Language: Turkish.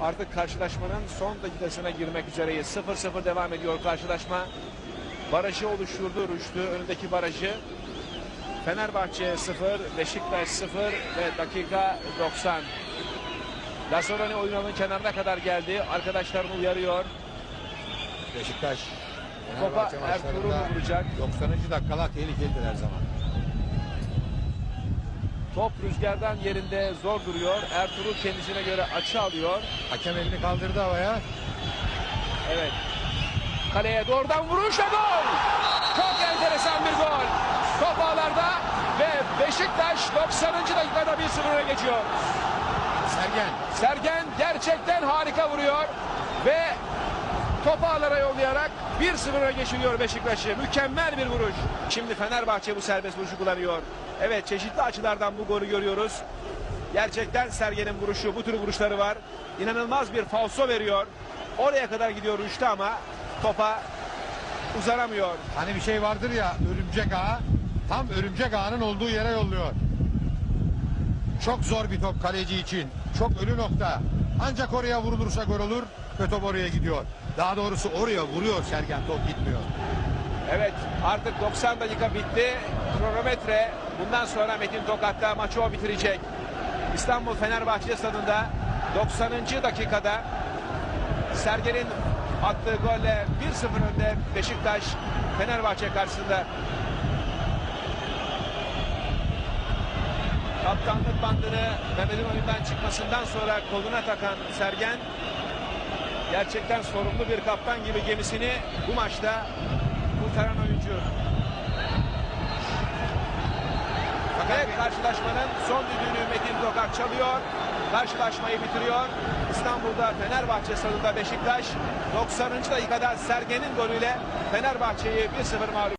Artık karşılaşmanın son dakikasına girmek üzereyiz. 0-0 devam ediyor karşılaşma. Barajı oluşturdu Rüştü. Önündeki barajı. Fenerbahçe 0, Beşiktaş 0 ve dakika 90. Lazaroni oyun alanının kenarına kadar geldi. Arkadaşlarını uyarıyor. Beşiktaş Topa Ertuğrul vuracak. 90. dakikalar tehlikelidir her zaman. Top rüzgardan yerinde zor duruyor. Ertuğrul kendisine göre açı alıyor. Hakem elini kaldırdı havaya. Evet. Kaleye doğrudan vuruş ve gol. Çok enteresan bir gol. Top ağlarda ve Beşiktaş 90. dakikada 1-0 öne geçiyor. Sergen. Sergen gerçekten harika vuruyor ve topu ağlara yollayarak 1-0 öne geçiriyor Beşiktaş'ı. Mükemmel bir vuruş. Şimdi Fenerbahçe bu serbest vuruşu kullanıyor. Evet çeşitli açılardan bu golü görüyoruz. Gerçekten Sergen'in vuruşu, bu tür vuruşları var. İnanılmaz bir falso veriyor. Oraya kadar gidiyor Rüştü ama topa uzanamıyor. Hani bir şey vardır ya örümcek ağı. Tam örümcek ağının olduğu yere yolluyor. Çok zor bir top kaleci için. Çok ölü nokta. Ancak oraya vurulursa gol olur ve top oraya gidiyor. Daha doğrusu oraya vuruyor Sergen top gitmiyor. Evet artık 90 dakika bitti. Kronometre bundan sonra Metin Tokat'ta maçı o bitirecek. İstanbul Fenerbahçe stadında 90. dakikada Sergen'in attığı golle 1-0 önde Beşiktaş Fenerbahçe karşısında. Kaptanlık bandını Mehmet'in oyundan çıkmasından sonra koluna takan Sergen gerçekten sorumlu bir kaptan gibi gemisini bu maçta kurtaran oyuncu. Ve karşılaşmanın son düdüğünü Metin Tokak çalıyor. Karşılaşmayı bitiriyor. İstanbul'da Fenerbahçe stadında Beşiktaş 90. dakikada Sergen'in golüyle Fenerbahçe'yi 1-0 mağlup